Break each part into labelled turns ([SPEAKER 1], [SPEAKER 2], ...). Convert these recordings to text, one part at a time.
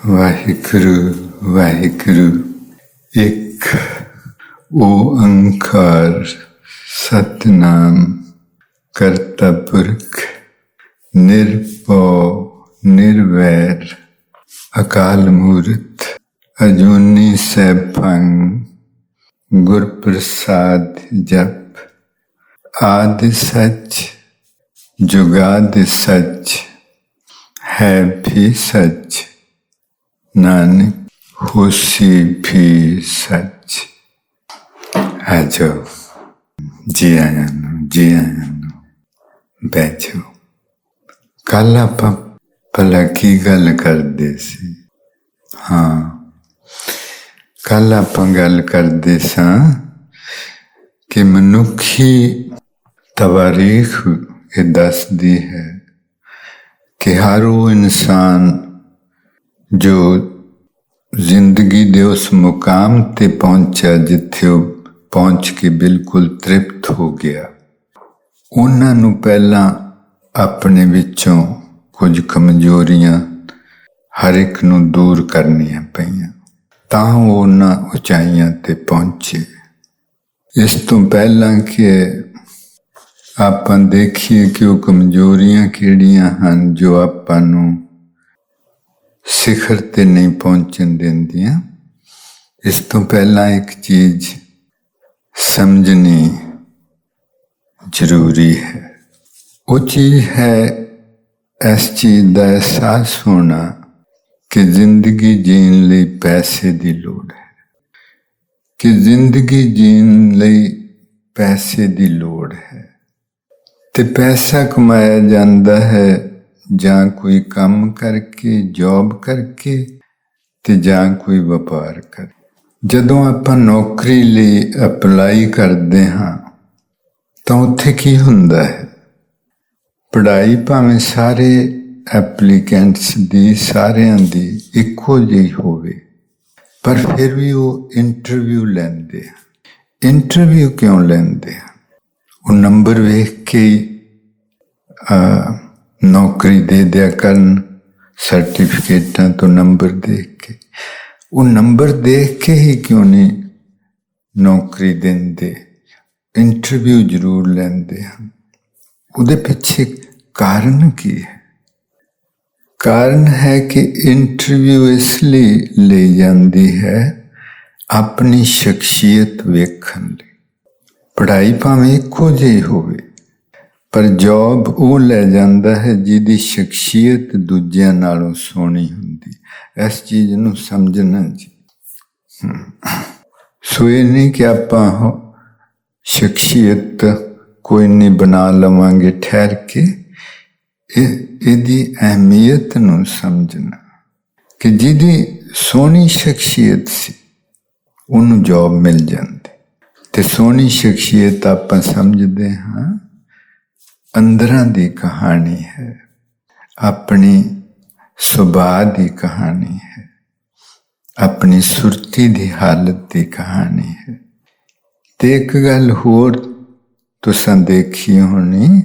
[SPEAKER 1] ਵਾਹਿਗੁਰੂ ਵਾਹਿਗੁਰੂ ਇੱਕ ਓੰਕਾਰ ਸਤਨਾਮ ਕਰਤਾ ਪੁਰਖ ਨਿਰਭਉ ਨਿਰਵੈਰ ਅਕਾਲ ਮੂਰਤ ਅਜੂਨੀ ਸੈਭੰ ਗੁਰ ਪ੍ਰਸਾਦ ਜਪ ਆਦਿ ਸੱਚ ਜੁਗਾਦਿ ਸੱਚ ਹੈ ਵੀ ਸੱਚ ਨਾਨਕ ਹੋਸੀ ਵੀ ਸੱਚ ਆ ਜਾਓ ਜੀ ਆਇਆਂ ਨੂੰ ਜੀ ਆਇਆਂ ਨੂੰ ਬੈਠੋ ਕੱਲ ਆਪਾਂ ਭਲਾ ਕੀ ਗੱਲ ਕਰਦੇ ਸੀ ਹਾਂ ਕੱਲ ਆਪਾਂ ਗੱਲ ਕਰਦੇ ਸਾਂ ਕਿ ਮਨੁੱਖੀ ਤਵਾਰੀਖ ਇਹ ਦੱਸਦੀ ਹੈ ਕਿ ਹਰ ਉਹ ਇਨਸਾਨ ਜੋ ਜ਼ਿੰਦਗੀ ਦੇ ਉਸ ਮੁਕਾਮ ਤੇ ਪਹੁੰਚਿਆ ਜਿੱਥੇ ਉਹ ਪਹੁੰਚ ਕੇ ਬਿਲਕੁਲ ਤ੍ਰਿਪਤ ਹੋ ਗਿਆ। ਉਹਨਾਂ ਨੂੰ ਪਹਿਲਾਂ ਆਪਣੇ ਵਿੱਚੋਂ ਕੁਝ ਕਮਜ਼ੋਰੀਆਂ ਹਰ ਇੱਕ ਨੂੰ ਦੂਰ ਕਰਨੀਆਂ ਪਈਆਂ। ਤਾਂ ਉਹ ਉਹਨਾਂ ਉਚਾਈਆਂ ਤੇ ਪਹੁੰਚੇ। ਇਸ ਤੋਂ ਪਹਿਲਾਂ ਕਿ ਆਪਾਂ ਦੇਖੀਏ ਕਿ ਉਹ ਕਮਜ਼ੋਰੀਆਂ ਕਿਹੜੀਆਂ ਹਨ ਜੋ ਆਪਾਂ ਨੂੰ ਸਿਖਰ ਤੇ ਨਹੀਂ ਪਹੁੰਚਣ ਦਿੰਦੀਆਂ। ਇਸ ਤੋਂ ਪਹਿਲਾਂ ਇੱਕ ਚੀਜ਼ ਸਮਝਣੀ ਜ਼ਰੂਰੀ ਹੈ। ਉਹ ਚੀਜ਼ ਹੈ ਇਸ ਚੀਜ਼ ਦਾ ਅਹਿਸਾਸ ਹੋਣਾ ਕਿ ਜ਼ਿੰਦਗੀ ਜੀਣ ਲਈ ਪੈਸੇ ਦੀ ਲੋੜ ਹੈ। ਕਿ ਜ਼ਿੰਦਗੀ ਜੀਣ ਲਈ ਪੈਸੇ ਦੀ ਲੋੜ ਹੈ। ਤੇ ਪੈਸਾ ਕਮਾਇਆ ਜਾਂਦਾ ਹੈ ਜਾਂ ਕੋਈ ਕੰਮ ਕਰਕੇ ਜੌਬ ਕਰਕੇ ਤੇ ਜਾਂ ਕੋਈ ਵਪਾਰ ਕਰ ਜਦੋਂ ਆਪਾਂ ਨੌਕਰੀ ਲਈ ਅਪਲਾਈ ਕਰਦੇ ਹਾਂ, ਤਾਂ ਉੱਥੇ ਕੀ ਹੁੰਦਾ ਹੈ? ਪੜ੍ਹਾਈ ਭਾਵੇਂ ਸਾਰੇ ਐਪਲੀਕੈਂਟਸ ਦੀ, ਸਾਰਿਆਂ ਦੀ ਇੱਕੋ ਜਿਹੀ ਹੋਵੇ, ਪਰ ਫਿਰ ਵੀ ਉਹ ਇੰਟਰਵਿਊ ਲੈਂਦੇ ਆ। ਇੰਟਰਵਿਊ ਕਿਉਂ ਲੈਂਦੇ ਆ? ਉਹ ਨੰਬਰ ਵੇਖ ਕੇ ਆ ਨੌਕਰੀ ਦੇ ਦਿਆ ਕਰਨ ਸਰਟੀਫਿਕੇਟਾਂ ਤੋਂ ਨੰਬਰ ਦੇਖ ਕੇ। ਉਹ ਨੰਬਰ ਦੇਖ ਕੇ ਹੀ ਕਿਉਂ ਨਹੀਂ ਨੌਕਰੀ ਦਿੰਦੇ? ਇੰਟਰਵਿਊ ਜ਼ਰੂਰ ਲੈਂਦੇ ਹਨ। ਉਹਦੇ ਪਿੱਛੇ ਕਾਰਨ ਕੀ ਹੈ? ਕਾਰਨ ਹੈ ਕਿ ਇੰਟਰਵਿਊ ਇਸ ਲਈ ਲਈ ਜਾਂਦੀ ਹੈ ਆਪਣੀ ਸ਼ਖਸੀਅਤ ਵੇਖਣ ਲਈ। ਪੜ੍ਹਾਈ ਭਾਵੇਂ ਇੱਕੋ ਜਿਹੀ ਹੋਵੇ ਪਰ ਜੌਬ ਉਹ ਲੈ ਜਾਂਦਾ ਹੈ ਜਿਹਦੀ ਸ਼ਖਸੀਅਤ ਦੂਜਿਆਂ ਨਾਲੋਂ ਸੋਹਣੀ ਹੁੰਦੀ। ਇਸ ਚੀਜ਼ ਨੂੰ ਸਮਝਣਾ ਜੀ। ਸੋ ਇਹ ਨਹੀਂ ਕਿ ਆਪਾਂ ਸ਼ਖਸੀਅਤ ਕੋਈ ਨਹੀਂ ਬਣਾ ਲਵਾਂਗੇ ਠਹਿਰ ਕੇ, ਇਹ ਇਹਦੀ ਅਹਿਮੀਅਤ ਨੂੰ ਸਮਝਣਾ ਕਿ ਜਿਹਦੀ ਸੋਹਣੀ ਸ਼ਖਸੀਅਤ ਸੀ, ਉਹਨੂੰ ਜੌਬ ਮਿਲ ਜਾਂਦੀ। ਤੇ ਸੋਹਣੀ ਸ਼ਖਸੀਅਤ ਆਪਾਂ ਸਮਝਦੇ ਹਾਂ ਅੰਦਰਾਂ ਦੀ ਕਹਾਣੀ ਹੈ, ਆਪਣੀ ਸੁਭਾਅ ਦੀ ਕਹਾਣੀ ਹੈ, ਆਪਣੀ ਸੁਰਤੀ ਦੀ ਹਾਲਤ ਦੀ ਕਹਾਣੀ ਹੈ। ਤੇ ਇੱਕ ਗੱਲ ਹੋਰ ਤੁਸੀਂ ਦੇਖੀ ਹੋਣੀ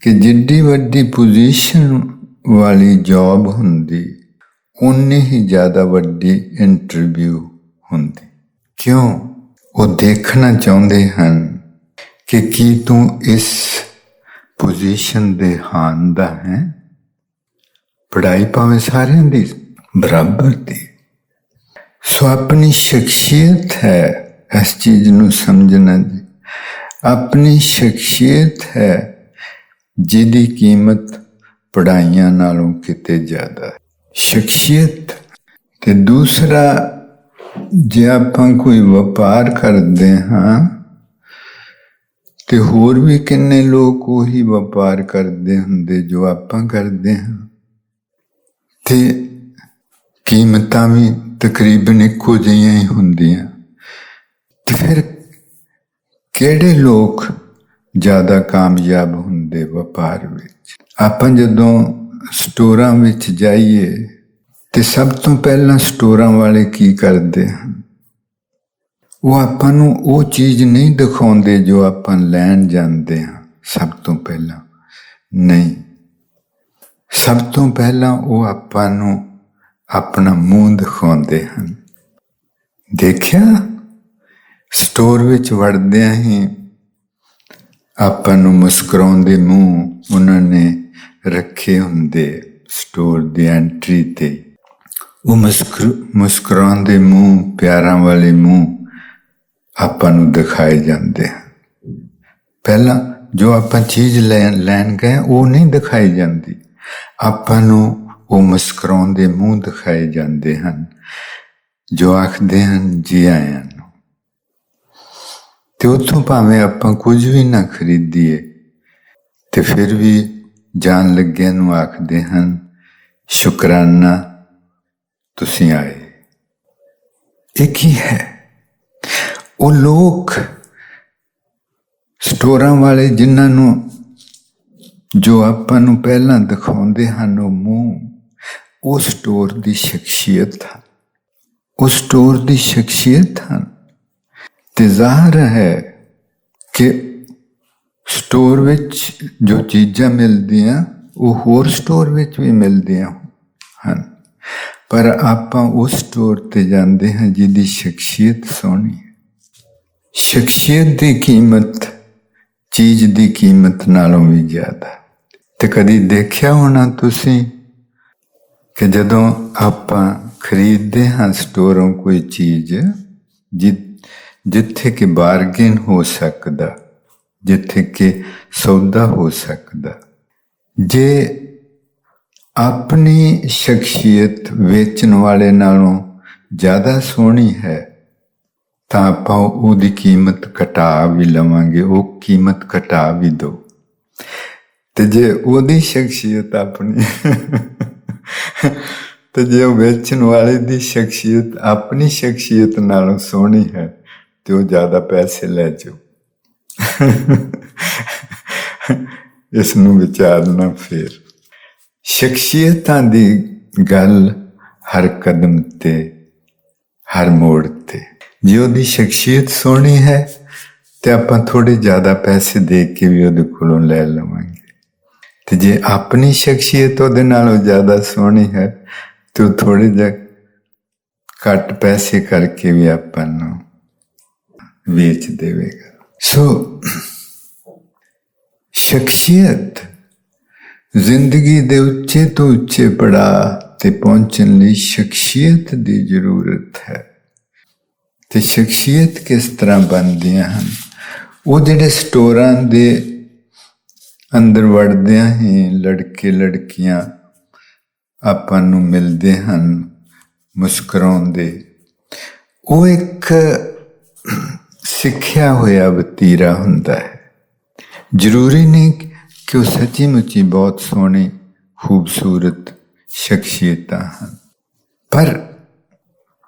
[SPEAKER 1] ਕਿ ਜਿੱਡੀ ਵੱਡੀ ਪੋਜੀਸ਼ਨ ਵਾਲੀ ਜੌਬ ਹੁੰਦੀ ਉਨੀ ਹੀ ਜ਼ਿਆਦਾ ਵੱਡੀ ਇੰਟਰਵਿਊ ਹੁੰਦੀ। ਕਿਉਂ? ਉਹ ਦੇਖਣਾ ਚਾਹੁੰਦੇ ਹਨ ਕਿ ਕੀ ਤੂੰ ਇਸ ਪੋਜੀਸ਼ਨ ਦੇ ਹਾਨ ਦਾ ਹੈ? ਪੜਾਈ ਭਾਵੇਂ ਸਾਰਿਆਂ ਦੀ, ਬਰਾਬਰ ਦੀ। ਸੋ ਆਪਣੀ ਸ਼ਖਸੀਅਤ ਹੈ ਇਸ ਚੀਜ਼ ਨੂੰ ਸਮਝਣਾ ਜੀ। ਆਪਣੀ ਸ਼ਖਸੀਅਤ ਹੈ ਜਿਹਦੀ ਕੀਮਤ ਪੜਾਈਆਂ ਨਾਲੋਂ ਕਿਤੇ ਜ਼ਿਆਦਾ ਹੈ। ਸ਼ਖਸੀਅਤ ਤੇ ਦੂਸਰਾ, ਜੇ ਆਪਾਂ ਕੋਈ ਵਪਾਰ ਕਰਦੇ ਹਾਂ ਤੇ ਹੋਰ ਵੀ ਕਿੰਨੇ ਲੋਕ ਉਹੀ ਵਪਾਰ ਕਰਦੇ ਹੁੰਦੇ ਜੋ ਆਪਾਂ ਕਰਦੇ ਹਾਂ। ਤੇ ਕੀਮਤਾਂ ਵੀ ਤਕਰੀਬਨ ਇੱਕੋ ਜਿਹੀਆਂ ਹੀ ਹੁੰਦੀਆਂ। ਤੇ ਫਿਰ ਕਿਹੜੇ ਲੋਕ ਜ਼ਿਆਦਾ ਕਾਮਯਾਬ ਹੁੰਦੇ ਵਪਾਰ ਵਿੱਚ? ਆਪਾਂ ਜਦੋਂ ਸਟੋਰਾਂ ਵਿੱਚ ਜਾਈਏ, ਤੇ ਸਭ ਤੋਂ ਪਹਿਲਾਂ ਸਟੋਰਾਂ ਵਾਲੇ ਕੀ ਕਰਦੇ ਹਨ? ਉਹ ਆਪਾਂ ਨੂੰ ਉਹ ਚੀਜ਼ ਨਹੀਂ ਦਿਖਾਉਂਦੇ ਜੋ ਆਪਾਂ ਲੈਣ ਜਾਂਦੇ ਹਾਂ ਸਭ ਤੋਂ ਪਹਿਲਾਂ। ਨਹੀਂ। ਸਭ ਤੋਂ ਪਹਿਲਾਂ ਉਹ ਆਪਾਂ ਨੂੰ ਆਪਣਾ ਮੂੰਹ ਦਿਖਾਉਂਦੇ ਹਨ। ਦੇਖਿਆ? ਸਟੋਰ ਵਿੱਚ ਵੜਦਿਆਂ ਹੀ ਆਪਾਂ ਨੂੰ ਮੁਸਕਰਾਉਂਦੇ ਮੂੰਹ ਉਹਨਾਂ ਨੇ ਰੱਖੇ ਹੁੰਦੇ ਸਟੋਰ ਦੀ ਐਂਟਰੀ ਤੇ। ਉਹ ਮੁਸਕਰ, ਮੁਸਕਰਾਉਂਦੇ ਮੂੰਹ, ਪਿਆਰਾਂ ਵਾਲੇ ਮੂੰਹ ਆਪਾਂ ਨੂੰ ਦਿਖਾਏ ਜਾਂਦੇ ਹਨ। ਪਹਿਲਾਂ ਜੋ ਆਪਾਂ ਚੀਜ਼ ਲੈਣ ਲੈਣ ਗਏ, ਉਹ ਨਹੀਂ ਦਿਖਾਈ ਜਾਂਦੀ। ਆਪਾਂ ਨੂੰ ਉਹ ਮੁਸਕਰਾਉਂਦੇ ਮੂੰਹ ਦਿਖਾਏ ਜਾਂਦੇ ਹਨ। ਜੋ ਆਖਦੇ ਹਨ, ਜੀ ਆਇਆਂ ਨੂੰ। ਤੇ ਉੱਥੋਂ ਭਾਵੇਂ ਆਪਾਂ ਕੁਝ ਵੀ ਨਾ ਖਰੀਦੀਏ, ਤੇ ਫਿਰ ਵੀ ਜਾਣ ਲੱਗਿਆਂ ਨੂੰ ਆਖਦੇ ਹਨ, ਸ਼ੁਕਰਾਨਾ, ਤੁਸੀਂ ਆਏ। ਇਹ ਕੀ ਹੈ। ਉਹ ਲੋਕ ਸਟੋਰਾਂ ਵਾਲੇ ਜਿਨ੍ਹਾਂ ਨੂੰ ਜੋ ਆਪਾਂ ਨੂੰ ਪਹਿਲਾਂ ਦਿਖਾਉਂਦੇ ਹਨ, ਉਹ ਮੂੰਹ, ਉਹ ਸਟੋਰ ਦੀ ਸ਼ਖਸੀਅਤ ਹਨ। ਉਹ ਸਟੋਰ ਦੀ ਸ਼ਖਸੀਅਤ ਹਨ। ਤੇ ਜ਼ਾਹਰ ਹੈ ਕਿ ਸਟੋਰ ਵਿੱਚ ਜੋ ਚੀਜ਼ਾਂ ਮਿਲਦੀਆਂ, ਉਹ ਹੋਰ ਸਟੋਰ ਵਿੱਚ ਵੀ ਮਿਲਦੀਆਂ ਹਨ। ਪਰ ਆਪਾਂ ਉਸ ਸਟੋਰ ਤੇ ਜਾਂਦੇ ਹਾਂ ਜਿਹਦੀ ਸ਼ਖਸੀਅਤ ਸੋਹਣੀ ਸ਼ਖਸੀਅਤ ਦੀ ਕੀਮਤ, ਚੀਜ਼ ਦੀ ਕੀਮਤ ਨਾਲੋਂ ਵੀ ਜ਼ਿਆਦਾ। ਤੇ ਕਦੀ ਦੇਖਿਆ ਹੋਣਾ ਤੁਸੀਂ ਕਿ ਜਦੋਂ ਆਪਾਂ ਖਰੀਦਦੇ ਹਾਂ ਸਟੋਰੋਂ ਕੋਈ ਚੀਜ਼, ਜਿ- ਜਿੱਥੇ ਕਿ ਬਾਰਗੇਨ ਹੋ ਸਕਦਾ, ਜਿੱਥੇ ਕਿ ਸੌਦਾ ਹੋ ਸਕਦਾ। ਜੇ ਆਪਣੀ ਸ਼ਖਸੀਅਤ ਵੇਚਣ ਵਾਲੇ ਨਾਲੋਂ ਜ਼ਿਆਦਾ ਸੋਹਣੀ ਹੈ ਤਾਂ ਆਪਾਂ ਉਹਦੀ ਕੀਮਤ ਘਟਾ ਵੀ ਲਵਾਂਗੇ, ਉਹ ਕੀਮਤ ਘਟਾ ਵੀ ਦੋ। ਤੇ ਜੇ ਉਹਦੀ ਸ਼ਖਸੀਅਤ ਆਪਣੀ ਤੇ ਜੇ ਉਹ ਵੇਚਣ ਵਾਲੇ ਦੀ ਸ਼ਖਸੀਅਤ ਆਪਣੀ ਸ਼ਖਸੀਅਤ ਨਾਲੋਂ ਸੋਹਣੀ ਹੈ, ਤੇ ਉਹ ਜ਼ਿਆਦਾ ਪੈਸੇ ਲੈ ਜਾਓ। ਇਸ ਨੂੰ ਵਿਚਾਰਨਾ ਫਿਰ। ਸ਼ਖਸੀਅਤਾਂ ਦੀ ਗੱਲ ਹਰ ਕਦਮ ਤੇ, ਹਰ ਮੋੜ ਤੇ। ਜੇ ਉਹਦੀ ਸ਼ਖਸੀਅਤ ਸੋਹਣੀ ਹੈ, ਤੇ ਆਪਾਂ ਥੋੜੇ ਜ਼ਿਆਦਾ ਪੈਸੇ ਦੇ ਕੇ ਵੀ ਉਹਦੇ ਕੋਲੋਂ ਲੈ ਲਵਾਂਗੇ। ਤੇ ਜੇ ਆਪਣੀ ਸ਼ਖਸੀਅਤ ਉਹਦੇ ਨਾਲੋਂ ਜ਼ਿਆਦਾ ਸੋਹਣੀ ਹੈ, ਤੇ ਉਹ ਥੋੜੇ ਜਿਹਾ ਘੱਟ ਪੈਸੇ ਕਰਕੇ ਵੀ ਆਪਾਂ ਨੂੰ ਵੇਚ ਦੇਵੇਗਾ। ਸੋ, ਸ਼ਖਸੀਅਤ ਜ਼ਿੰਦਗੀ ਦੇ ਉੱਚੇ ਤੋਂ ਉੱਚੇ ਪੜਾਅ ਤੇ ਪਹੁੰਚਣ ਲਈ ਸ਼ਖਸੀਅਤ ਦੀ ਜ਼ਰੂਰਤ ਹੈ। ਤੇ ਸ਼ਖਸੀਅਤ ਕਿਸ ਤਰ੍ਹਾਂ ਬਣਦੀਆਂ ਹਨ? ਉਹ ਜਿਹੜੇ ਸਟੋਰਾਂ ਦੇ ਅੰਦਰ ਵੜਦਿਆਂ ਹੀ ਲੜਕੇ ਲੜਕੀਆਂ ਆਪਾਂ ਨੂੰ ਮਿਲਦੇ ਹਨ, ਮੁਸਕਰਾਉਂਦੇ। ਉਹ ਇੱਕ ਸਿੱਖਿਆ ਹੋਇਆ ਵਤੀਰਾ ਹੁੰਦਾ ਹੈ। ਜ਼ਰੂਰੀ ਨਹੀਂ ਕਿ ਉਹ ਸੱਚੀ ਮੁੱਚੀ ਬਹੁਤ ਸੋਹਣੀ, ਖੂਬਸੂਰਤ ਸ਼ਖਸੀਅਤਾਂ ਹਨ। ਪਰ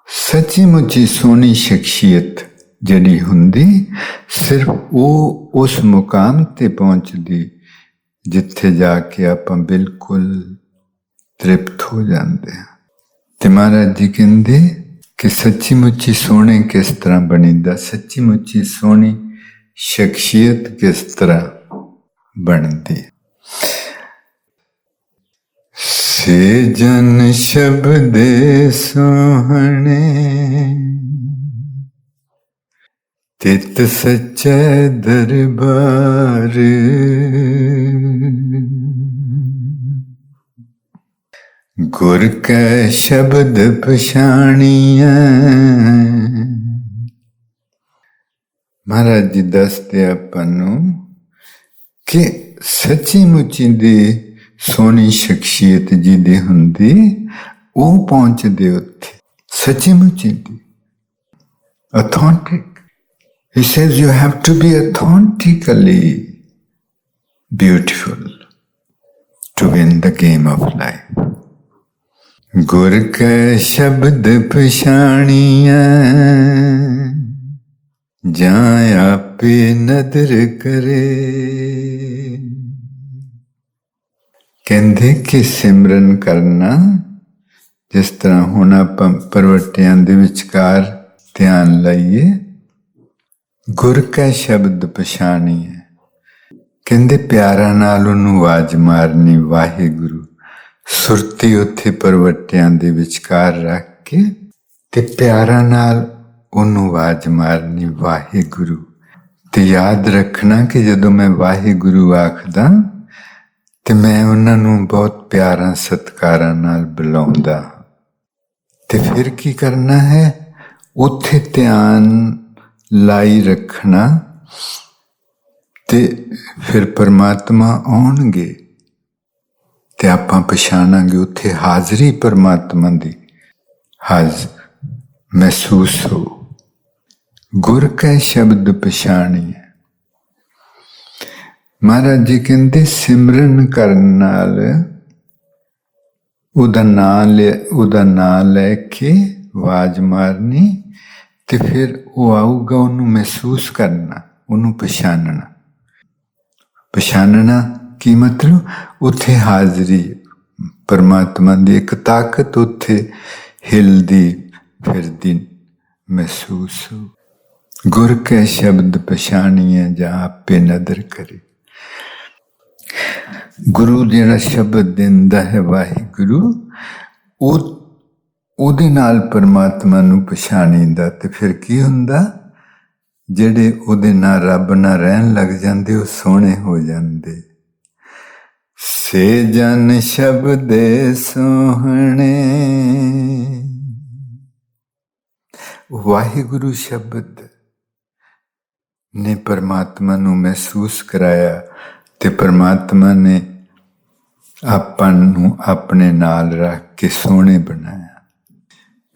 [SPEAKER 1] ਸੱਚੀ ਮੁੱਚੀ ਸੋਹਣੀ ਸ਼ਖਸੀਅਤ ਜਿਹੜੀ ਹੁੰਦੀ, ਸਿਰਫ ਉਹ ਉਸ ਮੁਕਾਮ ਤੇ ਪਹੁੰਚਦੀ ਜਿੱਥੇ ਜਾ ਕੇ ਆਪਾਂ ਬਿਲਕੁਲ ਤ੍ਰਿਪਤ ਹੋ ਜਾਂਦੇ ਹਾਂ। ਤੇ ਮਹਾਰਾਜ ਜੀ ਕਹਿੰਦੇ ਕਿ ਸੱਚੀ ਮੁੱਚੀ ਸੋਹਣੇ ਕਿਸ ਤਰ੍ਹਾਂ ਬਣੀਦਾ ਸੱਚੀ ਮੁੱਚੀ ਸੋਹਣੀ ਸ਼ਖਸੀਅਤ ਕਿਸ ਤਰ੍ਹਾਂ ਬਣਦੀ? ਸੇ ਜਨ ਸ਼ਬਦੇ ਸੋਹਣੇ। ਤਿਤ ਸੱਚੇ ਦਰਬਾਰ। ਗੁਰ ਕੈ ਸ਼ਬਦ ਪਛਾਣੀਐ। ਮਹਾਰਾਜ ਜੀ ਦੱਸਦੇ ਆਪਾਂ ਨੂੰ ਕਿ ਸੱਚੀ ਮੁੱਚੀ ਦੀ ਸੋਹਣੀ ਸ਼ਖਸੀਅਤ ਜਿਹਦੀ ਹੁੰਦੀ ਉਹ ਪਹੁੰਚਦੇ ਉੱਥੇ ਸੱਚੀ ਮੁੱਚੀ ਦੀ authentic he says you have to be authentically beautiful to win the game of life ਗੁਰ ਕੈ ਸ਼ਬਦ ਪਛਾਣੀਐ ਜਾਂ ਆਪੇ ਨਦਰ ਕਰੇ ਕਹਿੰਦੇ ਕਿ ਸਿਮਰਨ ਕਰਨਾ, ਜਿਸ ਤਰ੍ਹਾਂ ਹੁਣ ਆਪਾਂ ਪਰਵਟਿਆਂ ਦੇ ਵਿਚਕਾਰ ਧਿਆਨ ਲਈਏ, ਗੁਰ ਕਾ ਸ਼ਬਦ ਪਛਾਣੀਏ ਕਹਿੰਦੇ ਪਿਆਰਾਂ ਨਾਲ ਉਹਨੂੰ ਆਵਾਜ਼ ਮਾਰਨੀ, ਵਾਹਿਗੁਰੂ, ਸੁਰਤੀ ਉੱਥੇ ਪਰਵਟਿਆਂ ਦੇ ਵਿਚਕਾਰ ਰੱਖ ਕੇ ਤੇ ਪਿਆਰਾਂ ਨਾਲ ਉਹਨੂੰ ਆਵਾਜ਼ ਮਾਰਨੀ, ਵਾਹਿਗੁਰੂ। ਤੇ ਯਾਦ ਰੱਖਣਾ ਕਿ ਜਦੋਂ ਮੈਂ ਵਾਹਿਗੁਰੂ ਆਖਦਾ ਤੇ ਮੈਂ ਉਹਨਾਂ ਨੂੰ ਬਹੁਤ ਪਿਆਰਾਂ, ਸਤਿਕਾਰਾਂ ਨਾਲ ਬੁਲਾਉਂਦਾ। ਹਾਂ। ਤੇ ਫਿਰ ਕੀ ਕਰਨਾ ਹੈ? ਉੱਥੇ ਧਿਆਨ ਲਾਈ ਰੱਖਣਾ ਤੇ ਫਿਰ ਪਰਮਾਤਮਾ ਆਉਣਗੇ ਤੇ ਆਪਾਂ ਪਛਾਣਾਂਗੇ ਉੱਥੇ ਹਾਜ਼ਰੀ ਪਰਮਾਤਮਾ ਦੀ। ਹਾਜ਼ ਮਹਿਸੂਸ ਹੋ। ਗੁਰ ਕੈ ਸ਼ਬਦ ਪਛਾਣੀ ਮਹਾਰਾਜ ਜੀ ਕਹਿੰਦੇ ਸਿਮਰਨ ਕਰਨ ਨਾਲ ਉਹਦਾ ਨਾਂ ਲੈ, ਉਹਦਾ ਨਾਂ ਲੈ ਕੇ ਆਵਾਜ਼ ਮਾਰਨੀ ਤੇ ਫਿਰ ਉਹ ਆਊਗਾ ਉਹਨੂੰ ਮਹਿਸੂਸ ਕਰਨਾ, ਉਹਨੂੰ ਪਛਾਣਨਾ ਪਛਾਣਨਾ ਕੀ ਮਤਲਬ? ਉੱਥੇ ਹਾਜ਼ਰੀ, ਪਰਮਾਤਮਾ ਦੀ ਇੱਕ ਤਾਕਤ ਉੱਥੇ ਹਿਲਦੀ ਫਿਰਦੀ ਮਹਿਸੂਸ। ਹੋ ਗੁਰ ਕੇ ਸ਼ਬਦ ਪਛਾਣੀਏ ਜਾਂ ਆਪੇ ਨਦਰ ਕਰੇ। ਗੁਰੂ ਜਿਹੜਾ ਸ਼ਬਦ ਦਿੰਦਾ ਹੈ ਵਾਹਿਗੁਰੂ, ਉਹ ਉਹਦੇ ਨਾਲ ਪਰਮਾਤਮਾ ਨੂੰ ਪਛਾਣੀਦਾ ਤੇ ਫਿਰ ਕੀ ਹੁੰਦਾ? ਜਿਹੜੇ ਉਹਦੇ ਨਾਲ ਰੱਬ ਨਾਲ ਰਹਿਣ ਲੱਗ ਜਾਂਦੇ, ਉਹ ਸੋਹਣੇ ਹੋ ਜਾਂਦੇ। ਸੇ ਜਨ ਸ਼ਬਦੇ ਸੋਹਣੇ। ਵਾਹਿਗੁਰੂ ਸ਼ਬਦ ਨੇ ਪਰਮਾਤਮਾ ਨੂੰ ਮਹਿਸੂਸ ਕਰਾਇਆ। ਤੇ ਪਰਮਾਤਮਾ ਨੇ ਆਪਾਂ ਨੂੰ ਆਪਣੇ ਨਾਲ ਰੱਖ ਕੇ ਸੋਹਣੇ ਬਣਾਇਆ।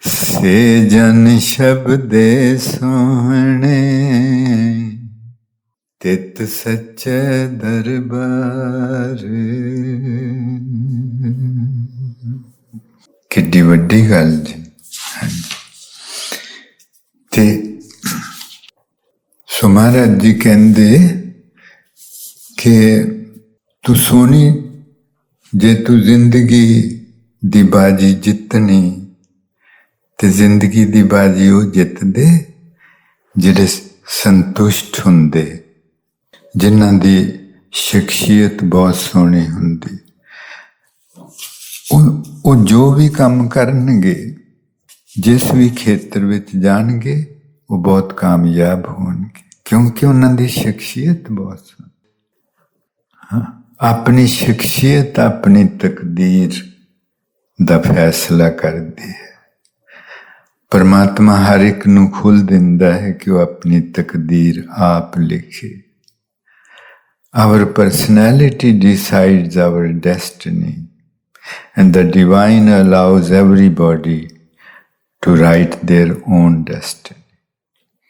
[SPEAKER 1] ਸੇ ਜਨ ਸ਼ਬਦੇ ਸੋਹਣੇ, ਤਿਤ ਸੱਚੇ ਦਰਬਾਰ। ਕਿੱਡੀ ਵੱਡੀ ਗੱਲ ਜੀ। ਤੇ ਸੋ ਮਹਾਰਾਜ ਜੀ ਕਹਿੰਦੇ ਕਿ ਤੂੰ ਸੋਨੀ ਜੇ ਤੂੰ ਜ਼ਿੰਦਗੀ ਦੀ ਬਾਜੀ ਜਿੱਤਣੀ, ਤੇ ਜ਼ਿੰਦਗੀ ਦੀ ਬਾਜੀ ਉਹ ਜਿੱਤਦੇ ਜਿਹੜੇ ਸੰਤੁਸ਼ਟ ਹੁੰਦੇ, ਜਿਨ੍ਹਾਂ ਦੀ ਸ਼ਖਸੀਅਤ ਬਹੁਤ ਸੋਹਣੀ ਹੁੰਦੀ। ਉਹ ਉਹ ਜੋ ਵੀ ਕੰਮ ਕਰਨਗੇ, ਜਿਸ ਵੀ ਖੇਤਰ ਵਿੱਚ ਜਾਣਗੇ, ਉਹ ਬਹੁਤ ਕਾਮਯਾਬ ਹੋਣਗੇ, ਕਿਉਂਕਿ ਉਹਨਾਂ ਦੀ ਸ਼ਖਸੀਅਤ ਬਹੁਤ ਸੋਹਣੀ। ਆਪਣੀ ਸ਼ਖਸੀਅਤ ਆਪਣੀ ਤਕਦੀਰ ਦਾ ਫੈਸਲਾ ਕਰਦੀ ਹੈ ਪਰਮਾਤਮਾ ਹਰ ਇੱਕ ਨੂੰ ਖੁੱਲ ਦਿੰਦਾ ਹੈ ਕਿ ਉਹ ਆਪਣੀ ਤਕਦੀਰ ਆਪ ਲਿਖੇ our personality decides our destiny and the divine allows everybody to write their own destiny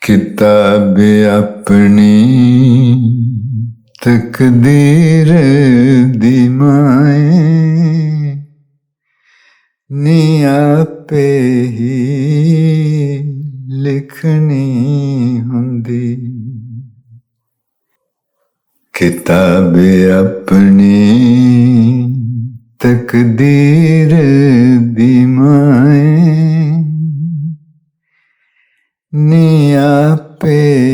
[SPEAKER 1] ਕਿਤਾਬ ਆਪਣੀ ਤਕਦੀਰ ਦੀ ਮਾਏ ਨੀ ਆਪੇ ਹੀ ਲਿਖਣੀ ਹੁੰਦੀ। ਕਿਤਾਬ ਆਪਣੀ ਤਕਦੀਰ ਦੀ ਮਾਏ ਨੀ ਆਪੇ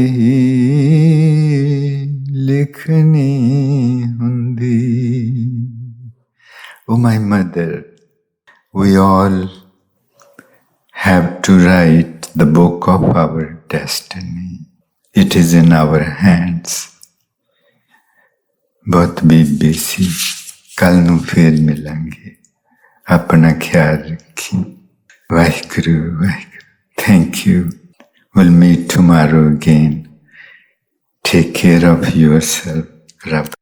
[SPEAKER 1] my mother, we all have to write the book of our destiny. It is in our hands. ਬਹੁਤ ਬੀਬੀ ਸੀ ਕੱਲ ਨੂੰ ਫੇਰ ਮਿਲਾਂਗੇ ਆਪਣਾ ਖਿਆਲ ਰੱਖੀ Waheguru Waheguru thank you we'll meet tomorrow again take care of yourself ਰੱਬ